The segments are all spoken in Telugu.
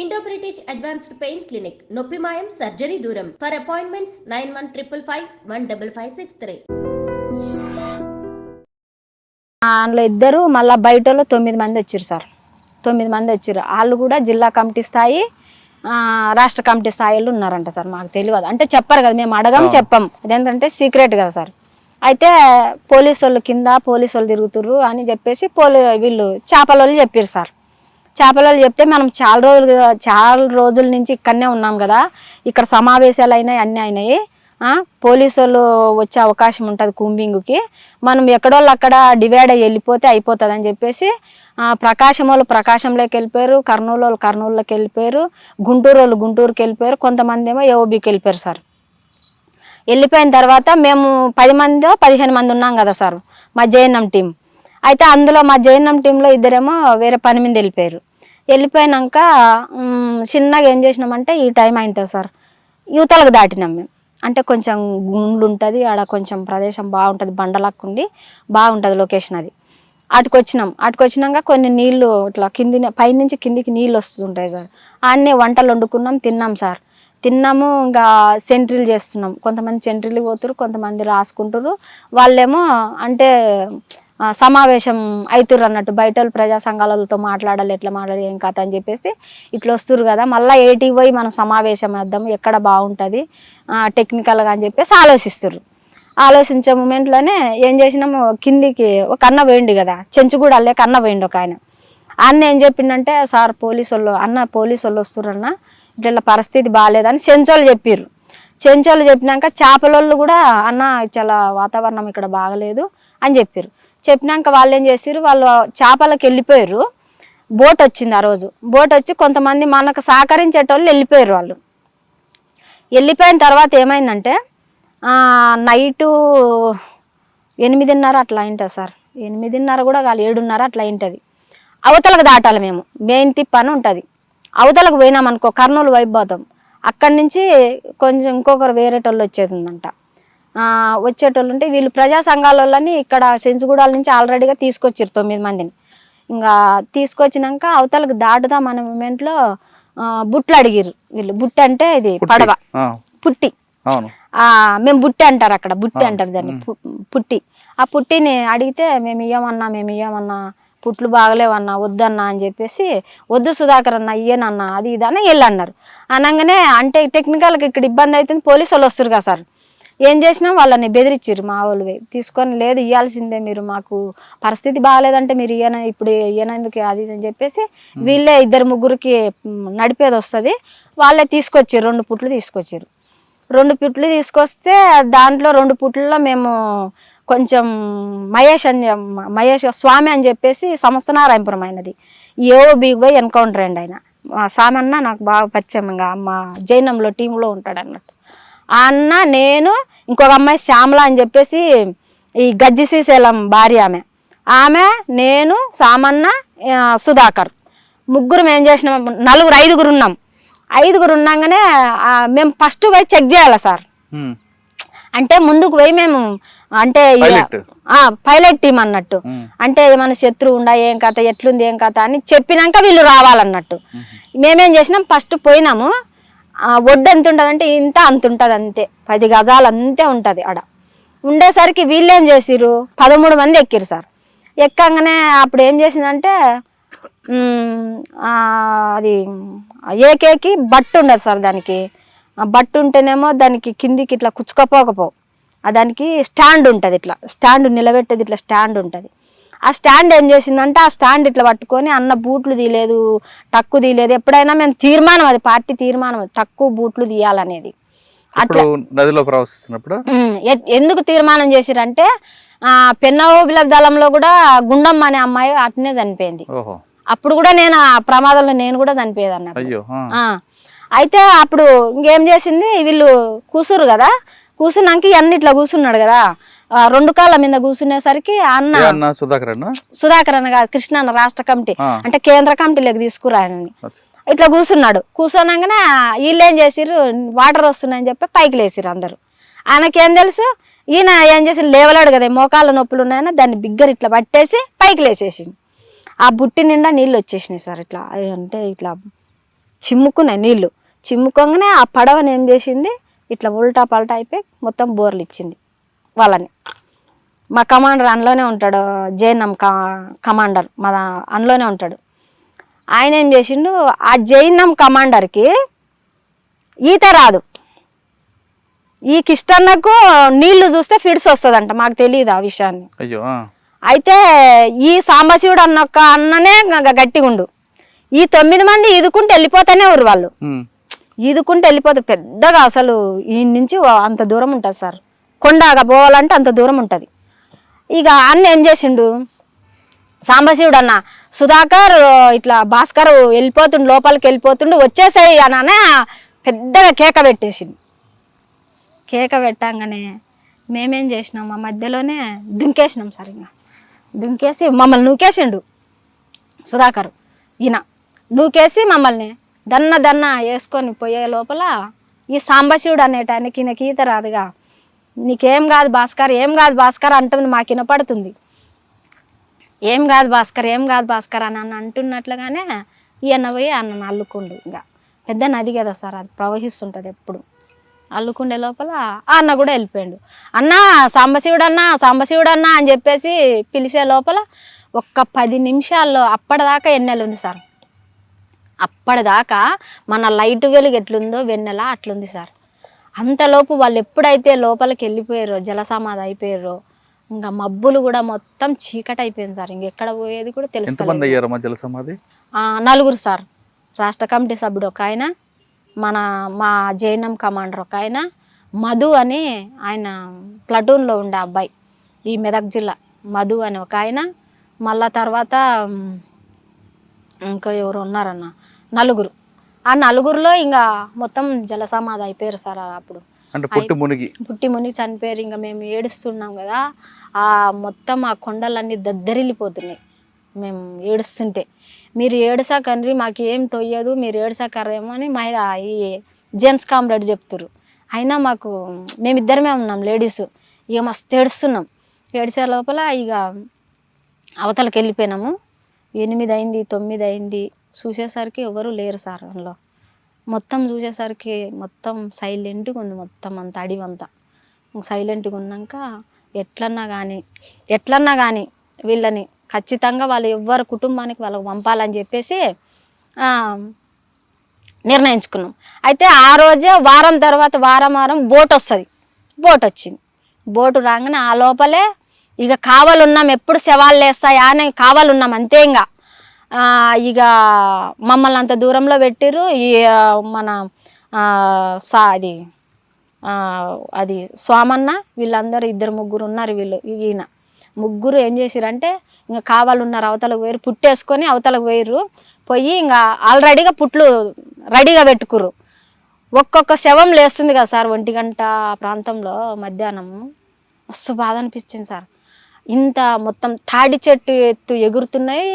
Indo British advanced pain clinic నొప్పి మాయం సర్జరీ దూరం. For appointments nine one triple five one double five six three అందులో ఇద్దరు మళ్ళీ బయట వాళ్ళు తొమ్మిది మంది వచ్చారు సార్. తొమ్మిది మంది వచ్చారు. వాళ్ళు కూడా జిల్లా కమిటీ స్థాయి ఆ, రాష్ట్ర కమిటీ స్థాయిలో ఉన్నారంట సార్. మాకు తెలియదు. అంటే చెప్పరు కదా మేము అడగం చెప్పం. అదేంటంటే సీక్రెట్ కదా సార్. అయితే పోలీసు వాళ్ళు కింద పోలీసు వాళ్ళు తిరుగుతుర్రు అని చెప్పేసి పోలీ వీళ్ళు చేపల వాళ్ళు చెప్పారు సార్. చేపలలో చెప్తే మనం చాలా రోజులు చాలా రోజుల నుంచి ఇక్కడనే ఉన్నాం కదా. ఇక్కడ సమావేశాలు అయినాయి అన్నీ అయినాయి. పోలీసు వాళ్ళు వచ్చే అవకాశం ఉంటుంది కుంబింగ్కి. మనం ఎక్కడోళ్ళు అక్కడ డివైడ్ అయ్యి వెళ్ళిపోతే అయిపోతుంది అని చెప్పేసి ప్రకాశం వాళ్ళు ప్రకాశంలోకి వెళ్ళిపోయారు కర్నూలు వాళ్ళు కర్నూలులోకి వెళ్ళిపోయారు గుంటూరు వాళ్ళు గుంటూరుకి వెళ్ళిపోయారు కొంతమంది ఏమో ఏఓబికి వెళ్ళిపోయారు సార్. వెళ్ళిపోయిన తర్వాత మేము పది మందో పదిహేను మంది ఉన్నాం కదా సార్ మా జేఎన్ఎం టీం. అయితే అందులో మా జేఎన్ఎం టీంలో ఇద్దరేమో వేరే పని మీద వెళ్ళిపోయారు. వెళ్ళిపోయినాక చిన్నగా ఏం చేసినామంటే ఈ టైం అయింటుంది సార్. యువతలకు దాటినాం మేము. అంటే కొంచెం గుండ్లు ఉంటుంది ఆడ కొంచెం ప్రదేశం బాగుంటుంది బండలక్కు ఉండి బాగుంటుంది లొకేషన్ అది. అటుకొచ్చినాం. అటుకొచ్చినాక కొన్ని నీళ్ళు ఇట్లా కింది పైనుంచి కిందికి నీళ్ళు వస్తుంటాయి సార్. అన్నీ వంటలు వండుకున్నాం తిన్నాం సార్. తిన్నాము ఇంకా సెంట్రీలు చేస్తున్నాం. కొంతమంది సెంట్రీలు పోతురు కొంతమంది రాసుకుంటారు వాళ్ళేమో అంటే సమావేశం అవుతుర్రు అన్నట్టు బయట వాళ్ళు ప్రజా సంఘాలతో మాట్లాడాలి ఎట్లా మాట్లాడాలి ఏం కథ అని చెప్పేసి ఇట్లా వస్తురు కదా. మళ్ళీ ఏటికి పోయి మనం సమావేశం వేద్దాం ఎక్కడ బాగుంటుంది టెక్నికల్గా అని చెప్పేసి ఆలోచిస్తుర్రు. ఆలోచించే మూమెంట్లోనే ఏం చేసినాము కిందికి ఒక అన్న వేయండి కదా చెంచుగూడ అల్లే కన్న వేయండి ఒక ఆయన. అన్న ఏం చెప్పిండంటే సార్ పోలీసు వాళ్ళు అన్న పోలీసు వాళ్ళు వస్తురన్న ఇట్లా పరిస్థితి బాగాలేదని చెంచోళ్ళు చెప్పిర్రు. చెంచోళ్ళు చెప్పినాక చేపలోళ్ళు కూడా అన్న చాలా వాతావరణం ఇక్కడ బాగలేదు అని చెప్పారు చెప్పినాక వాళ్ళు ఏం చేసిర్రు? వాళ్ళు చేపలకు వెళ్ళిపోయారు బోట్ వచ్చింది ఆ రోజు. బోట్ వచ్చి కొంతమంది మనకు సహకరించేటోళ్ళు వెళ్ళిపోయారు వాళ్ళు. వెళ్ళిపోయిన తర్వాత ఏమైందంటే నైటు ఎనిమిదిన్నర అట్లా అయింటుంది సార్. ఎనిమిదిన్నర కూడా కాదు ఏడున్నర అట్లా అయింటుంది. అవతలకు దాటాలి మేము. మెయిన్ తిప్ప అని ఉంటుంది. అవతలకు పోయినామనుకో కర్నూలు వైపు పోతాం. అక్కడి నుంచి కొంచెం ఇంకొకరు వేరేటోళ్ళు వచ్చేది ఉందంట వచ్చేటోళ్ళు ఉంటే వీళ్ళు ప్రజా సంఘాల వాళ్ళని ఇక్కడ సెంచుగూడాల నుంచి ఆల్రెడీగా తీసుకొచ్చారు తొమ్మిది మందిని. ఇంకా తీసుకొచ్చినాక అవతలకు దాటుదాం అనే మూమెంట్లో బుట్లు అడిగిర్రు వీళ్ళు. బుట్ట అంటే ఇది పడవ. పుట్టి. మేము బుట్టి అంటారు అక్కడ. బుట్టి అంటారు దాన్ని. పుట్టి. ఆ పుట్టిని అడిగితే మేము ఇయ్యమన్నా మేము ఇయ్యమన్నా పుట్లు బాగలేవన్నా వద్దన్నా అని చెప్పేసి వద్దు సుధాకర్ అన్న ఇయ్యనన్నా అది ఇది అని వెళ్ళి అన్నారు అనగానే అంటే టెక్నికల్గా ఇక్కడ ఇబ్బంది అవుతుంది పోలీసు వాళ్ళు వస్తారు కదా సార్. ఏం చేసినా వాళ్ళని బెదిరించారు మా వాళ్ళు. తీసుకొని లేదు ఇవ్వాల్సిందే మీరు మాకు పరిస్థితి బాగాలేదంటే మీరు ఇయ్యన ఇప్పుడు ఇయ్యనందుకు అది ఇది అని చెప్పేసి వీళ్ళే ఇద్దరు ముగ్గురికి నడిపేది వస్తుంది వాళ్ళే తీసుకొచ్చారు రెండు పుట్లు తీసుకొచ్చారు రెండు పుట్లు తీసుకొస్తే దాంట్లో రెండు పుట్లలో మేము కొంచెం మహేష్ అని మహేష్ స్వామి అని చెప్పేసి సంస్థ నారాయణపురం అయినది ఏవో బిగ్ పోయి ఎన్కౌంటర్ అండి ఆయన. మా స్వామి అన్న నాకు బాగా పరిచయం ఇంకా మా జైనంలో టీంలో ఉంటాడు అన్నట్టు. ఆ అన్న నేను ఇంకొక అమ్మాయి శ్యామల అని చెప్పేసి ఈ గజ్జి శ్రీశైలం భార్య ఆమె. ఆమె నేను సామన్న సుధాకర్. ముగ్గురు ఏం చేసినాం? నలుగురు ఐదుగురు ఉన్నాం. ఐదుగురు ఉన్నాగానే మేము ఫస్ట్ పోయి చెక్ చేయాలి సార్? అంటే ముందుకు పోయి మేము అంటే పైలట్ టీం అన్నట్టు. అంటే ఏమైనా శత్రువు ఉండా ఏం కథ ఎట్లుంది ఏం కథ అని చెప్పినాక వీళ్ళు రావాలన్నట్టు. మేమేం చేసినాం? ఫస్ట్ పోయినాము. ఒడ్డు ఎంత ఉంటుంది అంటే ఇంత అంత ఉంటుంది అంతే. పది గజాలు అంతే ఉంటుంది ఆడ. ఉండేసరికి వీళ్ళు ఏం చేసిర్రు? పదమూడు మంది ఎక్కిరు సార్. ఎక్కంగానే అప్పుడు ఏం చేసిందంటే అది ఏకేకి బట్టు ఉండదు సార్ దానికి. ఆ బట్టు ఉంటేనేమో దానికి కిందికి ఇట్లా కుచ్చుకపోకపోవు. దానికి స్టాండ్ ఉంటుంది ఇట్లా. స్టాండ్ నిలబెట్టేది ఇట్లా స్టాండ్ ఉంటుంది. ఆ స్టాండ్ ఏం చేసిందంటే ఆ స్టాండ్ ఇట్లా పట్టుకొని అన్న బూట్లు తీయలేదు టక్కు తీయలేదు. ఎప్పుడైనా మేము తీర్మానం అది పార్టీ తీర్మానం అది, టక్కు బూట్లు తీయాలనేది. నదిలో ఎ- ఎందుకు తీర్మానం చేసిరంటే ఆ పెన్నోబిల దళంలో కూడా గుండమ్మ అనే అమ్మాయి అట్నే చనిపోయింది. అప్పుడు కూడా నేను ఆ ప్రమాదంలో నేను కూడా చనిపోయేది అన్నట్టు అయితే అప్పుడు ఇంకేం చేసింది వీళ్ళు కూసురు కదా కూసున్నాక ఇవన్నీ ఇట్లా కూర్చున్నాడు కదా రెండు కాళ్ళ మీద కూర్చునేసరికి అన్న సుధాకర్ అన్న? సుధాకర్ అన్న కాదు కృష్ణ అన్న రాష్ట్ర కమిటీ. అంటే కేంద్ర కమిటీలోకి తీసుకురాయనని. ఇట్లా కూర్చున్నాడు. కూర్చోనంగానే వీళ్ళు ఏం చేసిర్రు? వాటర్ వస్తున్నాయని చెప్పి పైకి లేసిర్రు అందరూ. ఆయనకేం తెలుసు? ఈయన ఏం చేసి లేవలేడు కదా మోకాళ్ళ నొప్పులు ఉన్నాయని దాన్ని బిగ్గర ఇట్లా పట్టేసి పైకి లేచేసిండు. ఆ బుట్టి నిండా నీళ్ళు వచ్చేసినాయి సార్ ఇట్లా. అంటే ఇట్లా చిమ్ముకున్నాయి నీళ్ళు చిమ్ముకోగానే ఆ పడవని ఏం చేసింది? ఇట్లా ఉల్టా పల్టా అయిపోయి మొత్తం బోర్లు ఇచ్చింది. వాళ్ళని. మా కమాండర్ అందులోనే ఉంటాడు జైనం కమాండర్. మా అందులోనే ఉంటాడు. ఆయన ఏం చేసిండు ఆ జైనం కమాండర్కి ఈత రాదు. ఈ కిష్టన్నకు నీళ్ళు చూస్తే ఫిడ్స్ వస్తుందంట మాకు తెలియదు ఆ విషయాన్ని. అయ్యో. అయితే ఈ సాంబశివుడు అన్న ఒక్క అన్ననే గ- గట్టిగా ఉండు. ఈ తొమ్మిది మంది ఈదుకుంటూ వెళ్ళిపోతానే ఊరు వాళ్ళు. ఈదుకుంటూ వెళ్ళిపోతారు పెద్దగా అసలు ఈ నుంచి అంత దూరం ఉంటుంది సార్. కొండగా పోవాలంటే అంత దూరం ఉంటుంది. ఇక అన్న ఏం చేసిండు? సాంబశివుడు అన్న సుధాకర్ ఇట్లా భాస్కర్ వెళ్ళిపోతుండు లోపలికి వెళ్ళిపోతుండు వచ్చేసాయి అననే పెద్దగా కేక పెట్టేసిండు. కేక పెట్టంగానే మేమేం చేసినాం? మా మధ్యలోనే దుంకేసినాం సరిగ్గా దుంకేసి మమ్మల్ని నూకేసిండు సుధాకర్. ఈయన నూకేసి మమ్మల్ని దన్న దన్న వేసుకొని పోయే లోపల ఈ సాంబశివుడు అనేటానికి ఈయనకి ఈత రాదుగా. నీకేం కాదు భాస్కర్ ఏం కాదు భాస్కర్ అంటుంది మాకు వినపడుతుంది. ఏం కాదు భాస్కర్ ఏం కాదు భాస్కర్ అని అన్న అంటున్నట్లుగానే ఈయన పోయి అన్న అల్లుకుండు ఇంకా. పెద్ద నది కదా సార్ అది ప్రవహిస్తుంటుంది ఎప్పుడు. అల్లుకుండే లోపల అన్న కూడా వెళ్ళిపోయాడు. అన్న సాంబశివుడన్నా సాంబశివుడన్నా అని చెప్పేసి పిలిచే లోపల ఒక్క పది నిమిషాల్లో అప్పటిదాకా ఎన్నెలు ఉంది సార్. అప్పటిదాకా మన లైట్ వెలుగు ఎట్లుందో వెన్నెల అట్లుంది సార్. అంతలోపు వాళ్ళు ఎప్పుడైతే లోపలికి వెళ్ళిపోయారో జలసమాధి అయిపోయారో ఇంకా మబ్బులు కూడా మొత్తం చీకటి అయిపోయింది సార్. ఇంకెక్కడ పోయేది కూడా సమాధి నలుగురు సార్. రాష్ట్ర కమిటీ సభ్యుడు ఒక ఆయన మన మా జైనం కమాండర్ ఒక ఆయన మధు అని ఆయన ప్లటూన్లో ఉండే అబ్బాయి ఈ మెదక్ జిల్లా. మధు అని ఒక ఆయన మళ్ళా తర్వాత ఇంకా ఎవరు ఉన్నారన్న నలుగురు. ఆ నలుగురిలో ఇంకా మొత్తం జలసమాధి అయిపోయారు సార్ అప్పుడు. అంటే పుట్టి మునిగి. పుట్టి మునిగి చనిపోయారు. ఇంకా మేము ఏడుస్తున్నాం కదా ఆ మొత్తం ఆ కొండలన్నీ దద్దరిల్లిపోతున్నాయి. మేము ఏడుస్తుంటే. మీరు ఏడుసాకండ్రి మాకు ఏం తొయ్యదు మీరు ఏడుసాకరేమో అని మా ఈ జెంట్స్ కామ్రేడ్ చెప్తురు అయినా మాకు మేమిద్దరమే ఉన్నాం లేడీస్. ఇక మస్తు ఏడుస్తున్నాం. ఏడిసే లోపల ఇక అవతలకి వెళ్ళిపోయినాము ఎనిమిది అయింది తొమ్మిది అయింది చూసేసరికి ఎవరు లేరు సార్ అందులో. మొత్తం చూసేసరికి మొత్తం సైలెంట్గా ఉంది మొత్తం అంత అడివంతా సైలెంట్గా ఉన్నాక ఎట్లన్నా కానీ ఎట్లన్నా కానీ వీళ్ళని ఖచ్చితంగా వాళ్ళు ఎవ్వరు కుటుంబానికి వాళ్ళకి పంపాలని చెప్పేసి నిర్ణయించుకున్నాం. అయితే ఆ రోజే వారం తర్వాత వారం వారం బోట్ వస్తుంది. బోట్ వచ్చింది. బోటు రాగానే ఆ లోపలే ఇక కావాలున్నాం ఎప్పుడు శవాలు వేస్తాయా అని కావాలున్నాం అంతే ఇంకా. ఇక మమ్మల్ని అంత దూరంలో పెట్టిర్రు. ఈ మన సా అది అది స్వామన్న వీళ్ళందరూ ఇద్దరు ముగ్గురు ఉన్నారు వీళ్ళు ఈయన. ముగ్గురు ఏం చేసిరంటే ఇంకా కావాలన్నారు అవతలకు పోయారు పుట్టేసుకొని అవతలకు పోయిర్రు. పోయి ఇంకా ఆల్రెడీగా పుట్లు రెడీగా పెట్టుకుర్రు. ఒక్కొక్క శవం లేస్తుంది కదా సార్ ఒంటి గంట ప్రాంతంలో మధ్యాహ్నం మస్తు బాధ అనిపించింది సార్. ఇంత మొత్తం తాడి చెట్టు ఎత్తు ఎగురుతున్నాయి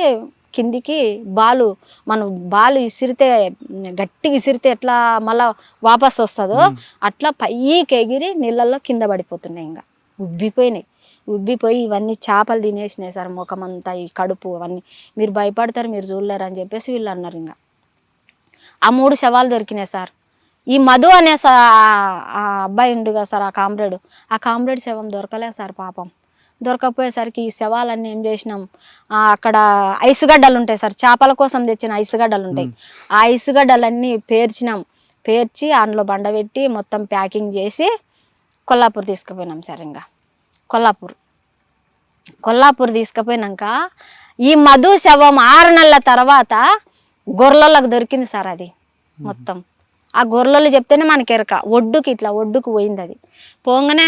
కిందికి బాలు మనం బాలు ఇసిరితే గట్టిగా ఇసిరితే ఎట్లా మళ్ళా వాపస్ వస్తుందో అట్లా పైకి ఎగిరి నీళ్ళల్లో కింద పడిపోతున్నాయి ఇంకా. ఉబ్బిపోయినాయి. ఉబ్బిపోయి ఇవన్నీ చేపలు తినేసినాయి సార్ ముఖమంతా ఈ కడుపు అవన్నీ. మీరు భయపడతారు మీరు చూడలేరు అని చెప్పేసి వీళ్ళు అన్నారు ఇంకా. ఆ మూడు శవాలు దొరికినాయి సార్. ఈ మధు అనే సా- ఆ అబ్బాయి ఉండుగా సార్ ఆ కామ్రేడ్. ఆ కామ్రేడ్ శవం దొరకలేదు సార్ పాపం. దొరకకపోయేసరికి ఈ శవాలన్నీ ఏం చేసినాం? ఆ, అక్కడ ఐసుగడ్డలు ఉంటాయి సార్ చేపల కోసం తెచ్చిన ఐసుగడ్డలు ఉంటాయి. ఆ ఐసుగడ్డలన్నీ పేర్చినాం. పేర్చి అందులో బండబెట్టి మొత్తం ప్యాకింగ్ చేసి కొల్లాపూర్ తీసుకుపోయినాం సార్ ఇంకా కొల్లాపూర్. కొల్లాపూర్ తీసుకుపోయినాక ఈ మధు శవం ఆరు నెలల తర్వాత గొర్రెలకు దొరికింది సార్ అది మొత్తం. ఆ గొర్రెలు చెప్తేనే మనకి ఎరక. ఒడ్డుకి ఇట్లా ఒడ్డుకు పోయింది అది. పోగానే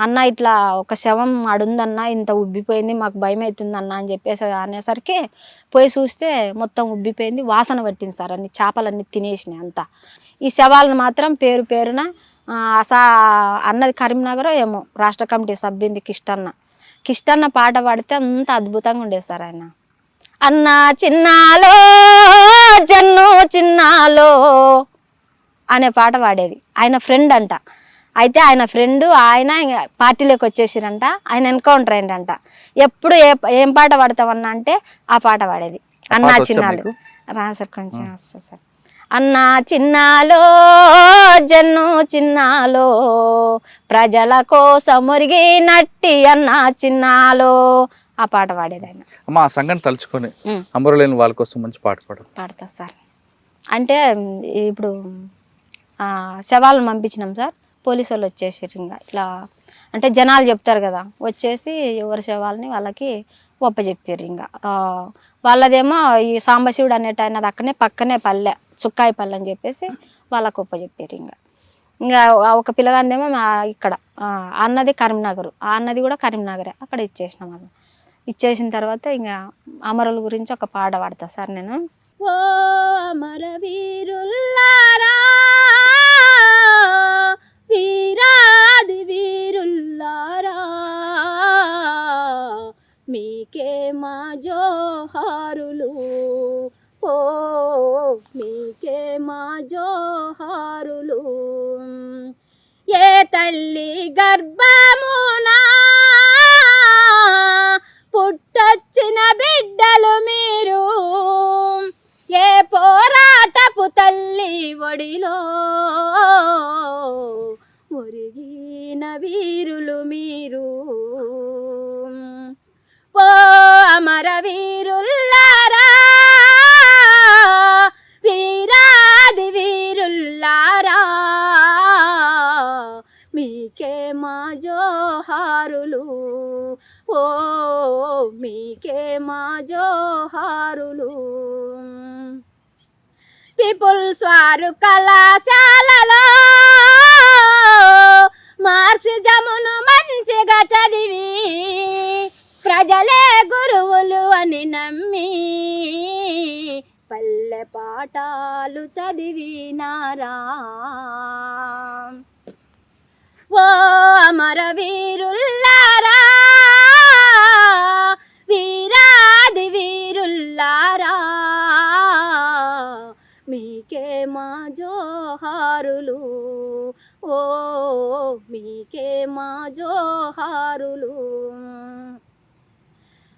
అన్న ఇట్లా ఒక శవం అడుందన్న ఇంత ఉబ్బిపోయింది మాకు భయం అవుతుంది అన్న అని చెప్పేసి అనేసరికి పోయి చూస్తే మొత్తం ఉబ్బిపోయింది వాసన పట్టింది సార్ అన్ని చేపలన్నీ తినేసినాయి అంతా. ఈ శవాలను మాత్రం పేరు పేరున అసా సా అన్నది కరీంనగర్ ఏమో రాష్ట్ర కమిటీ సభ్యుంది కిష్టన్న. కిష్టన్న పాట పాడితే అంత అద్భుతంగా ఉండేది సార్ ఆయన. అన్న చిన్నాలో జన్ను చిన్నాలో అనే పాట పాడేది. ఆయన ఫ్రెండ్ అంట. అయితే ఆయన ఫ్రెండ్ ఆయన పార్టీలోకి వచ్చేసిరంట. ఆయన ఎన్కౌంటర్ అయిందంట ఎప్పుడు ఏ ఏం పాట పాడతావన్నా అంటే ఆ పాట పాడేది. అన్నా చిన్నాలు? రా సార్ కొంచెం వస్తుంది సార్. అన్న చిన్నాలో జన్ను చిన్నాలో ప్రజల కోసం మురిగి నట్టి అన్న చిన్నాలో ఆ పాట పాడేది ఆయన. అమ్మ ఆ సంఘటన తలుచుకొని. అమరులైన వాళ్ళ కోసం మంచి పాట పాడు. పాడతా సార్. అంటే ఇప్పుడు శవాలను పంపించినాం సార్. పోలీసు వాళ్ళు వచ్చేసారు ఇంకా ఇట్లా అంటే జనాలు చెప్తారు కదా వచ్చేసి ఎవరి శవాలని వాళ్ళకి ఒప్పచెప్పారు ఇంకా వాళ్ళదేమో ఈ సాంబశివుడు అనేట ఆయన అక్కనే పక్కనే పల్లె చుక్కాయి పల్లె అని చెప్పేసి వాళ్ళకి ఒప్పచెప్పారు ఇంకా ఇంకా ఒక పిల్లగాందేమో ఇక్కడ ఆ, అన్నది కరీంనగర్ ఆ అన్నది కూడా కరీంనగరే అక్కడ ఇచ్చేసినాం అది ఇచ్చేసిన తర్వాత ఇంకా అమరుల గురించి ఒక పాట పాడతా సార్ నేను. ఓ అమర వీరుల్లారా మీకే మా జోహారులు. ఓ మీకే మా జోహారులు. ఏ తల్లి గర్భమునా? పుట్టొచ్చిన బిడ్డలు మీరు. ఏ పోరాటపు తల్లి ఒడిలో? మురిగిన వీరులు మీరు. ఓ అమర వీరుల్లారా వీరాది వీరుల్లారా. మీకే మా జోహారులు. ఓ మీకే మా జోహారులు. పీపుల్స్ వారు కళాశాలలో మార్చి జమును మంచిగా చదివి ప్రజలే గురువులు అని నమ్మి పల్లె పాఠాలు చదివినారా? ఓ అమరవీ అధికారులు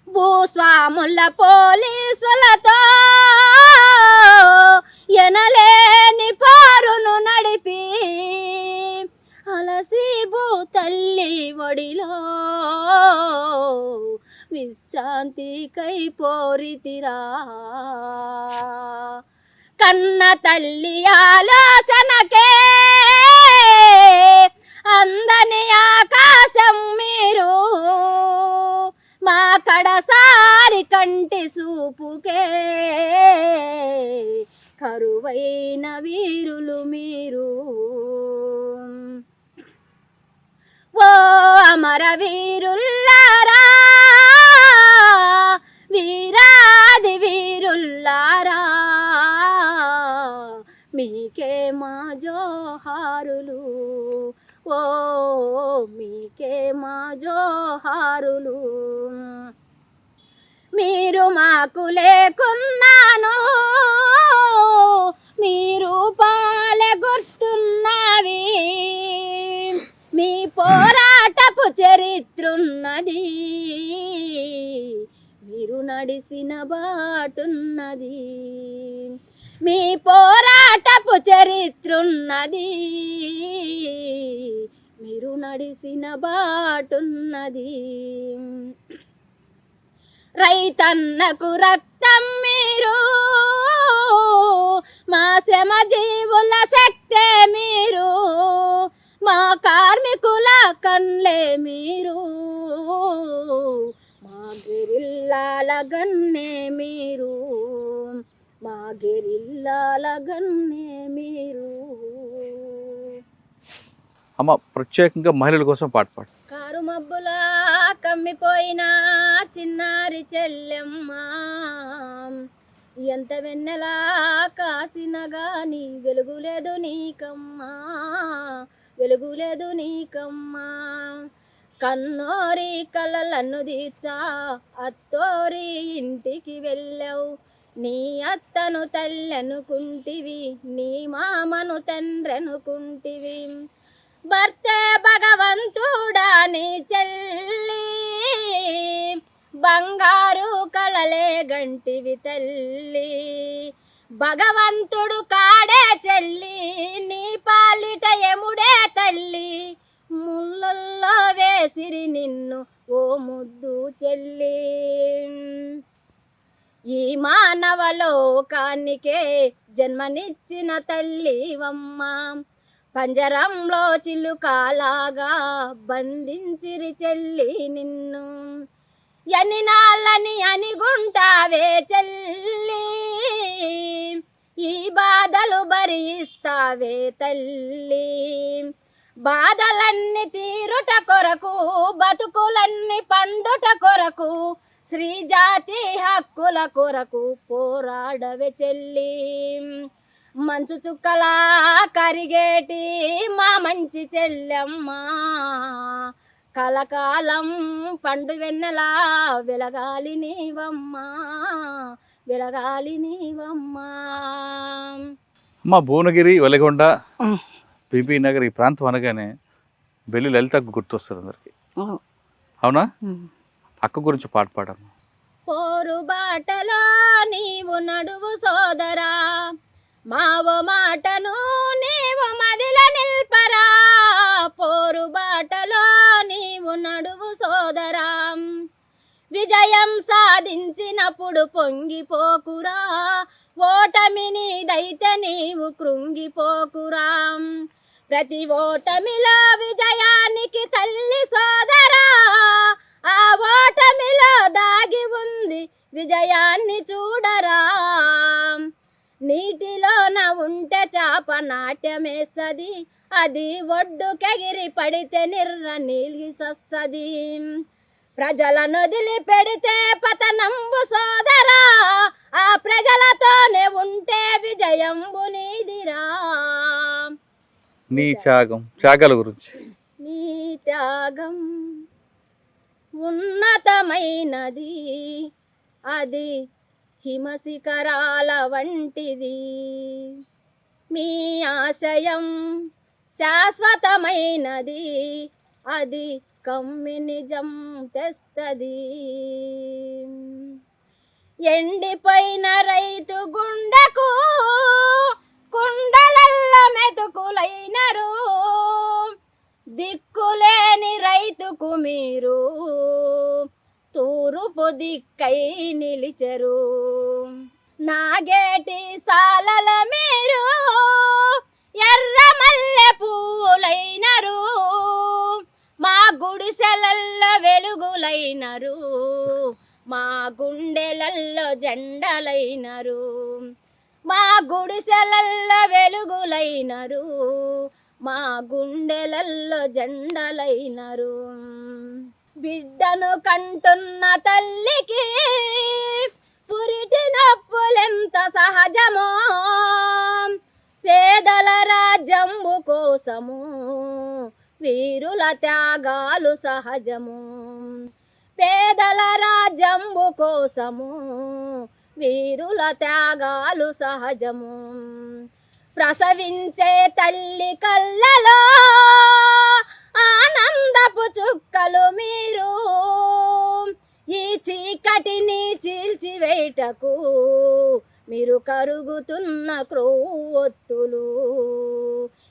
భూస్వాముల పోలీసులతో ఎనలేని పారును నడిపి అలసి భూతల్లి ఒడిలో విశ్రాంతికై పోరితిరా. కన్న తల్లి ఆలోచనకే కడసారి కంటి సూపుకే. కరువైన వీరులు మీరు. ఓ అమర వీరుల్లారా. వీరాది వీరుల్లారా. మీకే మా జోహారులు. ఓ మీకే మా జోహారులు. మీరు మాకు లేకున్నాను మీరు పాలె గుర్తున్నవి. మీ పోరాటపు చరిత్రున్నది మీరు నడిసిన బాటున్నది. మీ పోరాటపు చరిత్రున్నది. మీరు నడిసిన బాటున్నది. రైతన్నకు రక్తం మీరు. మా శ్రమ జీవుల శక్తే మీరు. మా కార్మికుల కన్లే మీరు. మా గిరిల్లాల గన్నే మీరు. మా గిరిల్లాల గన్నే మీరు అమ్మ ప్రత్యేకంగా మహిళల కోసం పాట పాడు. కారు మబ్బులా కమ్మిపోయిన చిన్నారి చెల్లెమ్మ ఎంత వెన్నెలా కాసిన గాని వెలుగులేదు నీకమ్మా వెలుగులేదు నీకమ్మా. కన్నోరి కలలను తీర్చా అత్తోరి ఇంటికి వెళ్ళావు నీ అత్తను తల్లనుకుంటివి నీ మామను తండ్రనుకుంటివి. భర్తే భగవంతుడా నీ చెల్లి బంగారు కలలే గంటివి తల్లి. భగవంతుడు కాడే చెల్లి నీ పాలిట ఎముడే తల్లి. ముళ్ళల్లో వేసిరి నిన్ను ఓ ముద్దు చెల్లి. ఈ మానవ లోకానికే జన్మనిచ్చిన తల్లివమ్మ. పంజరంలో చిలుకలాగా బంధించిరి చెల్లి నిన్ను. ఎన్ని నాళ్ళని అనిగుంటావే చెల్లి? ఈ బాధలు భరిస్తావే తల్లి? బాధలన్నీ తీరుట కొరకు బతుకులన్నీ పండుట కొరకు శ్రీజాతి హక్కుల కొరకు పోరాడవే చెల్లి. మంచు చుక్కలా కరిగేటి మా మంచి చెల్లెమ్మ. కలకాలం పండు వెన్నెలా వెలగాలి నీవమ్మా. వెలగాలి నీవమ్మా. అమ్మ భువనగిరి వెలగొండ. బీబీ నగర్ ఈ ప్రాంతం అనగానే బెల్లి లలితకు గుర్తొస్తుంది అందరికి. అవునా. అక్క గురించి పాట పాడమ్మా. పోరు బాటలో నీవు నడువు సోదరా మావో మాటను నీవు మదిల నిల్పరా. పోరు బాటలో నీవు నడువు సోదరా విజయం సాధించినప్పుడు పొంగిపోకురా. ఓటమి నీదైతే నీవు కృంగిపోకురా. ప్రతి ఓటమిలో విజయానికి తల్లి సోదరా ఆ ఓటమిలో దాగి ఉంది విజయాన్ని చూడరా. నీటిలోన ఉంటే చాప నాట్యమేస్తది అది ఒడ్డుకెగిరి పడితే నిర్ర నిలిసొస్తది ప్రజల నొదిలి పెడితే పతనంబు సోదరా ఆ ప్రజలతోనే ఉంటే విజయంబు నీదిరా. నీ త్యాగం త్యాగాల గురించి. నీ త్యాగం. ఉన్నతమైనది. అది హిమశిఖరాల వంటిది. మీ ఆశయం శాశ్వతమైనది. అది కమ్యూనిజం తెస్తది. ఎండిపోయిన రైతు గుండెకు కుండలల్ల మెతుకులైనరు. దిక్కులేని రైతుకు మీరు తూరుపు దిక్కై నిలిచరు. నాగేటి సాలల మీరు ఎర్ర మల్లె పువ్వులైనరు. మా గుడిసెలల్ల వెలుగులైనరు. మా గుండెలల్లో జెండలైనరు. మా గుడిసెలల్లో వెలుగులైనరు. మా గుండెలల్లో జెండలైనరు. బిడ్డను కంటున్న తల్లికి పురిటి నొప్పులెంత సహజమో? పేదల రాజ్యంబు కోసము? వీరుల త్యాగాలు సహజము? పేదల రాజ్యంబు కోసము? వీరుల త్యాగాలు సహజము? ప్రసవించే తల్లి కళ్ళలో ఆనందపు చుక్కలు మీరు. ఈ చీకటిని చీల్చివేటకు మీరు కరుగుతున్న క్రొవ్వొత్తులు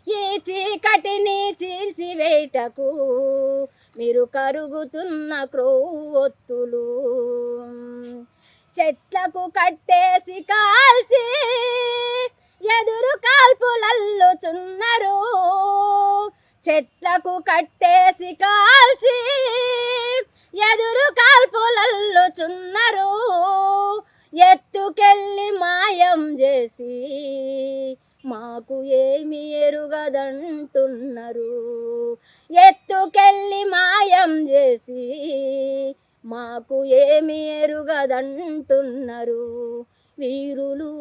ఈ చీకటిని చీల్చివేటకు మీరు కరుగుతున్న క్రోత్తులు చెట్లకు కట్టేసి కాల్చి ఎదురు కాల్పులల్లుచున్నారు చెట్లకు కట్టేసి కాల్చి ఎదురు కాల్పులల్లుచున్నారు ఎత్తుకెళ్ళి మాయం చేసి మాకు ఏమి ఎరుగదంటున్నారు. ఎత్తుకెళ్ళి మాయం చేసి మాకు ఏమి ఎరుగదంటున్నారు. వీరులు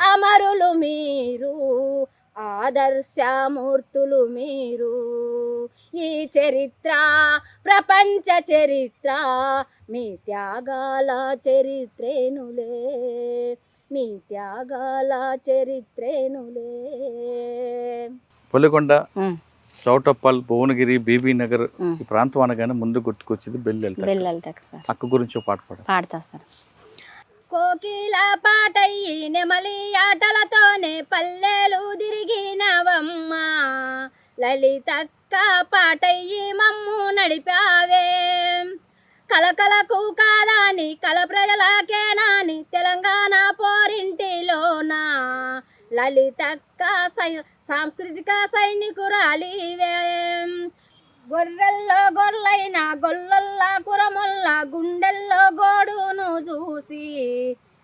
అమరులు మీరు ఆదర్శమూర్తులు మీరు. ఈ చరిత్ర ప్రపంచ చరిత్ర మీ త్యాగాల చరిత్రేనులే. మీ త్యాగాల చరిత్రేనులే. పొలికొండ. చౌటప్పల్ భువనగిరి బీబీ నగర్. ఈ ప్రాంతం అనగానే ముందు గుర్తుకొచ్చింది బెల్లి అక్క గురించి పాట పాడు. పాడతా సార్. కోకిల పాటయ్యి నెమలి ఆటలతోనే పల్లెలు తిరిగినవమ్మ. లలితక్క పాటయ్యి మమ్ము నడిపావే. కలకలకు కాదాని కల ప్రజలకేనాని తెలంగాణ పోరింటిలోన. లలితక్క సై సాంస్కృతిక సైనికురాలివే. గొర్రెల్లో గొర్రెలైన గొల్లల్లా కురమొల్ల గుండెల్లో గోడును చూసి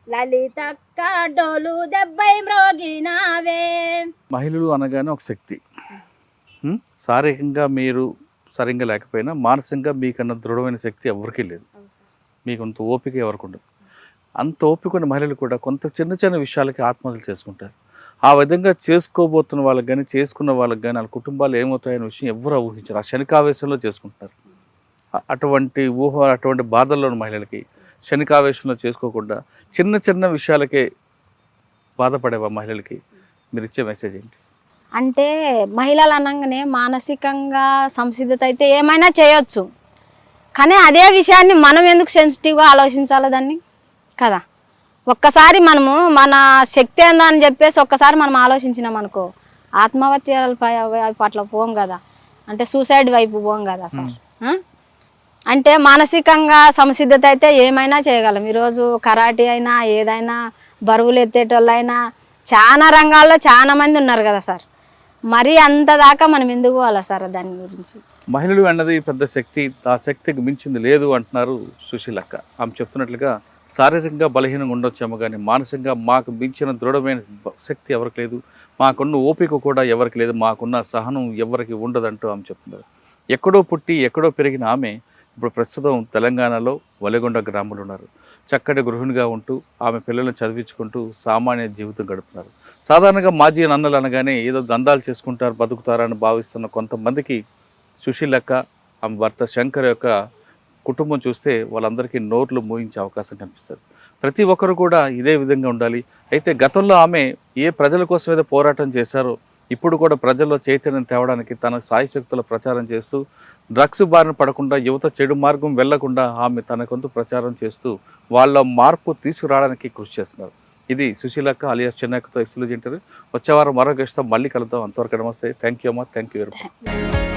లలితక్క డోలు దెబ్బై మ్రోగినావే. మహిళలు అనగానే ఒక శక్తి? శారీరకంగా మీరు సరిగ్గా లేకపోయినా మానసికంగా మీకన్నా దృఢమైన శక్తి ఎవరికీ లేదు. మీకు అంత ఓపిక ఎవరికి ఉండదు అంత ఓపిక ఉన్న మహిళలు కూడా కొంత చిన్న చిన్న విషయాలకి ఆత్మహత్యలు చేసుకుంటారు. ఆ విధంగా చేసుకోబోతున్న వాళ్ళకి కానీ చేసుకున్న వాళ్ళకి కానీ వాళ్ళ కుటుంబాలు ఏమవుతాయనే విషయం ఎవరు ఊహించారు. ఆ శనికావేశంలో చేసుకుంటారు. అటువంటి ఊహ అటువంటి బాధల్లో ఉన్న మహిళలకి శనికావేశంలో చేసుకోకుండా చిన్న చిన్న విషయాలకే బాధపడే మహిళలకి? మీరు ఇచ్చే మెసేజ్ ఏంటి? అంటే మహిళలు అనగానే మానసికంగా సంసిద్ధత అయితే ఏమైనా చేయొచ్చు. కానీ అదే విషయాన్ని మనం ఎందుకు సెన్సిటివ్గా ఆలోచించాలి దాన్ని? కదా? ఒక్కసారి మనము మన శక్తి ఏందా అని చెప్పేసి ఒక్కసారి మనం ఆలోచించినాం అనుకో ఆత్మహత్యల పై- వైపు అట్లా పోం కదా. అంటే సూసైడ్ వైపు పోం కదా సార్? అంటే మానసికంగా సంసిద్ధత అయితే ఏమైనా చేయగలం. ఈరోజు కరాటీ అయినా ఏదైనా బరువులు ఎత్తేటోళ్ళైనా చాలా రంగాల్లో చాలా మంది ఉన్నారు కదా సార్. మరి అంత దాకా మనం ఎందుకు పోవాలా సార్ దాని గురించి? మహిళలు అన్నది పెద్ద శక్తి ఆ శక్తికి మించింది లేదు అంటున్నారు సుశీలక్క. ఆమె చెప్తున్నట్లుగా శారీరకంగా బలహీనంగా ఉండొచ్చేమో కానీ మానసికంగా మాకు మించిన దృఢమైన శక్తి ఎవరికి లేదు. మాకున్న ఓపిక కూడా ఎవరికి లేదు. మాకున్న సహనం ఎవరికి ఉండదంటూ ఆమె చెప్తున్నారు. ఎక్కడో పుట్టి ఎక్కడో పెరిగిన ఆమె ఇప్పుడు ప్రస్తుతం తెలంగాణలో వలెగొండ గ్రామంలో ఉన్నారు. చక్కటి గృహిణిగా ఉంటూ ఆమె పిల్లలను చదివించుకుంటూ సామాన్య జీవితం గడుపుతున్నారు. సాధారణంగా మాజీ నన్నలు అనగానే ఏదో దందాలు చేసుకుంటారు బతుకుతారని భావిస్తున్న కొంతమందికి సుశీలక్క ఆమె భర్త శంకర్ యొక్క కుటుంబం చూస్తే వాళ్ళందరికీ నోర్లు మూయించే అవకాశం కనిపిస్తుంది. ప్రతి ఒక్కరు కూడా ఇదే విధంగా ఉండాలి. అయితే గతంలో ఆమె ఏ ప్రజల కోసం ఏదో పోరాటం చేశారో ఇప్పుడు కూడా ప్రజల్లో చైతన్యం తేవడానికి తన సాయశక్తుల ప్రచారం చేస్తూ డ్రగ్స్ బారిన పడకుండా యువత చెడు మార్గం వెళ్ళకుండా ఆమె తన కొంత ప్రచారం చేస్తూ వాళ్ళ మార్పు తీసుకురావడానికి కృషి చేస్తున్నారు. ఇది సుశీలక్క అలియాస్ చెన్నైకతో ఎక్స్క్లూజ్ ఇంటర్వ్యూ. వచ్చే వారం మరో గెస్ట్తో మళ్ళీ కలుద్దాం. అంతవరకు నమస్తే. థ్యాంక్ యూ అమ్మా. Thank you very much